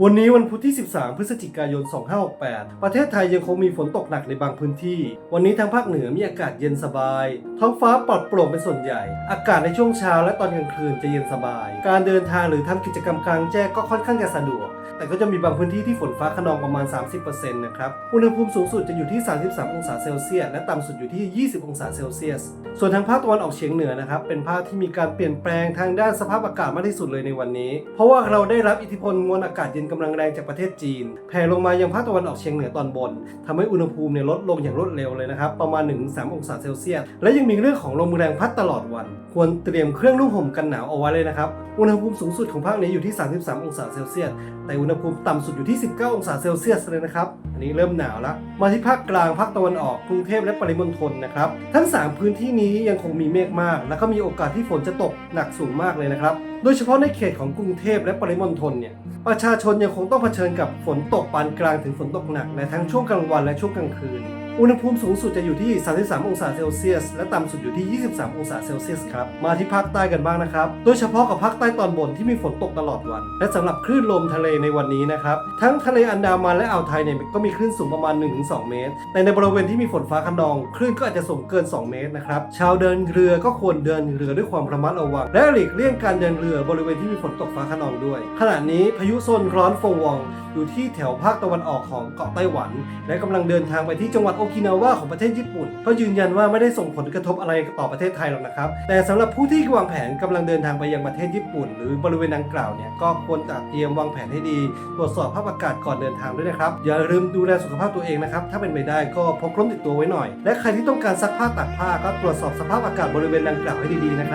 วันนี้วันพุธที่ 13 พฤศจิกายน 2568 ประเทศไทยยังคงมีฝนตกหนักในบางพื้นที่ วันนี้ทางภาคเหนือมีอากาศเย็นสบาย ท้องฟ้าปลอดโปร่งเป็นส่วนใหญ่ อากาศในช่วงเช้าและตอนกลางคืนจะเย็นสบาย การเดินทางหรือทำกิจกรรมกลางแจ้งก็ค่อนข้างจะสะดวก แต่ก็จะมีบางพื้นที่ที่ฝนฟ้าขนองประมาณ 30%นะครับ อุณหภูมิสูงสุดจะอยู่ที่ 33 องศาเซลเซียส และต่ำสุดอยู่ที่ 20 องศาเซลเซียส ส่วนทางภาคตะวันออกเฉียงเหนือนะครับ เป็นภาคที่มีการเปลี่ยนแปลงทางด้านสภาพอากาศมากที่สุดเลยในวันนี้ เพราะว่าเราได้รับอิทธิพลมวลอากาศเย็นกำลังแรงจากประเทศจีน แผ่ลงมายังภาคตะวันออกเฉียงเหนือตอนบนทำให้อุณหภูมิเนี่ยลดลงอย่างรวดเร็วเลยนะครับ ประมาณ 1-3 องศาเซลเซียส และยังมีเรื่องของลมแรงพัดตลอดวัน ควรเตรียมเครื่องนุ่งห่มกันหนาวเอาไว้เลยนะครับ อุณหภูมิสูงสุดของภาคนี้อยู่ที่ 33 องศาเซลเซียส แต่อุณหภูมิต่ำสุดอยู่ที่ 19 องศาเซลเซียสเลยนะครับ อันนี้เริ่มหนาวแล้ว มาที่ภาคกลาง ภาคตะวันออก กรุงเทพและปริมณฑลนะครับ ทั้ง 3 พื้นที่นี้ยังคงมีเมฆมาก และก็มีโอกาสที่ฝนจะตกหนักสูงมากเลยนะครับ โดยเฉพาะในเขตของกรุงเทพและปริมณฑลเนี่ยประชาชนยังคงต้องเผชิญกับฝนตกปานกลางถึงฝนตกหนักในทั้งช่วงกลางวันและช่วงกลางคืน อุณหภูมิสูงสุดจะอยู่ที่ 33 องศาเซลเซียส และต่ำสุดอยู่ที่ 23 องศาเซลเซียสครับ มาที่ภาคใต้กันบ้างนะครับ โดยเฉพาะกับภาคใต้ตอนบนที่มีฝนตกตลอดวัน และสำหรับคลื่นลมทะเลในวันนี้นะครับ ทั้งทะเลอันดามันและอ่าวไทยเนี่ยก็มีคลื่นสูงประมาณ 1-2 เมตร แต่ในบริเวณที่มีฝนฟ้าคะนอง คลื่นก็อาจจะสูงเกิน 2 เมตรนะครับ ชาวเดินเรือก็ควรเดินเรือด้วยความระมัดระวัง และหลีกเลี่ยงการเดินเรือบริเวณที่มีฝนตกฟ้าคะนองด้วย ขณะนี้พายุโซนร้อนโฟวอง อยู่ที่แถวภาคตะวันออกของเกาะไต้หวัน และกำลังเดินทางไปที่จังหวัดโอกินาวาของประเทศญี่ปุ่น ก็ยืนยันว่าไม่ได้ส่งผลกระทบอะไรต่อประเทศไทยหรอกนะครับ แต่สำหรับผู้ที่วางแผนกำลังเดินทางไปยังประเทศญี่ปุ่น หรือบริเวณดังกล่าวเนี่ยก็ควรจะเตรียมวางแผนให้ดี ตรวจสอบสภาพอากาศก่อนเดินทางด้วยนะครับ อย่าลืมดูแลสุขภาพตัวเองนะครับ ถ้าเป็นไปได้ก็พกร่มติดตัวไว้หน่อย และใครที่ต้องการซักผ้าตากผ้าก็ตรวจสอบสภาพอากาศบริเวณดังกล่าวให้ดีๆนะครับ